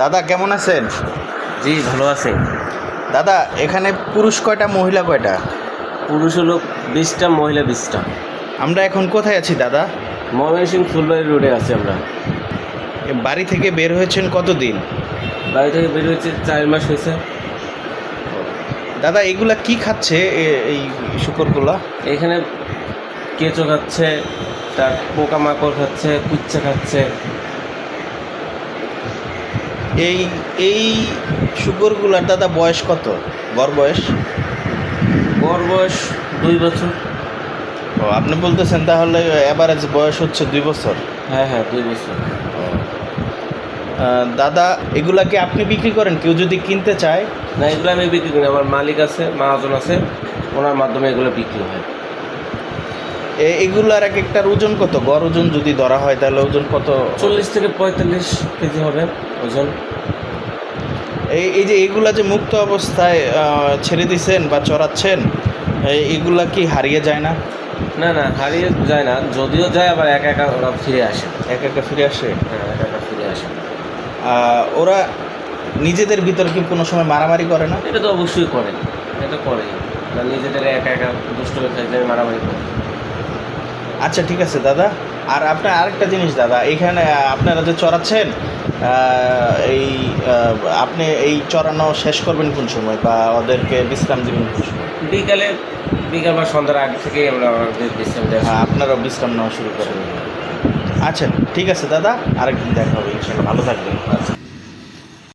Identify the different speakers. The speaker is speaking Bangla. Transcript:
Speaker 1: দাদা কেমন আছেন?
Speaker 2: জি ভালো আছে।
Speaker 1: দাদা এখানে পুরুষ কয়টা মহিলা কয়টা?
Speaker 2: পুরুষ হলো বিশটা মহিলা বিশটা।
Speaker 1: আমরা এখন কোথায় আছি দাদা?
Speaker 2: ময়মনসিং ফুলবাড়ি রোডে আছি আমরা।
Speaker 1: বাড়ি থেকে বের হয়েছেন কতদিন?
Speaker 2: বাড়ি থেকে বের হয়েছে চার মাস হয়েছে।
Speaker 1: দাদা এগুলা কি খাচ্ছে এই শুকরগুলা?
Speaker 2: এখানে কেঁচো খাচ্ছে তার পোকামাকড় খাচ্ছে কুচ্চা খাচ্ছে।
Speaker 1: এই এই শুকরগুলার দাদা বয়স কত? গড় বয়স?
Speaker 2: বর বয়স দুই বছর।
Speaker 1: ও আপনি বলতেছেন তাহলে অ্যাভারেজ বয়স হচ্ছে দুই বছর।
Speaker 2: হ্যাঁ হ্যাঁ দুই বছর।
Speaker 1: দাদা এগুলা কি আপনি বিক্রি করেন? কেউ যদি কিনতে চায়?
Speaker 2: না এগুলো আমি বিক্রি করি। আমার মালিক আছে মহাজন আছে ওনার মাধ্যমে এগুলো বিক্রি হয়।
Speaker 1: এগুলার এক একটার ওজন কত? গড় ওজন যদি ধরা হয় তাহলে ওজন কত?
Speaker 2: চল্লিশ থেকে পঁয়তাল্লিশ কেজি হবে ওজন।
Speaker 1: এই এই যে এগুলা যে মুক্ত অবস্থায় ছেড়ে দিছেন বা চড়াচ্ছেন এগুলা কি হারিয়ে যায় না?
Speaker 2: না না হারিয়ে যায় না। যদিও যায় আবার একা একা ওরা ফিরে আসে।
Speaker 1: একা একা ফিরে আসে?
Speaker 2: হ্যাঁ একা একা ফিরে আসে।
Speaker 1: ওরা নিজেদের ভিতর কি কোনো সময় মারামারি করে না?
Speaker 2: এটা তো অবশ্যই করে। এটা করে নিজেদের একা একা দুষ্ট হয়ে থাকলে মারামারি করে।
Speaker 1: আচ্ছা ঠিক আছে দাদা। আর আপনার আরেকটা জিনিস দাদা এখানে আপনারা যে চড়াচ্ছেন এই আপনি এই চড়ানো শেষ করবেন কোন সময় বা ওদেরকে বিশ্রাম দেবেন কোন সময়?
Speaker 2: বিকালে বিকাল বা সন্ধ্যার আগে থেকেই আমরা বিশ্রাম দেওয়া
Speaker 1: হ্যাঁ আপনারাও বিশ্রাম নেওয়া শুরু করবেন আচ্ছা। ঠিক আছে দাদা আরেকদিন দেখা হবে ইনশাল্লাহ। ভালো থাকবেন।
Speaker 2: আচ্ছা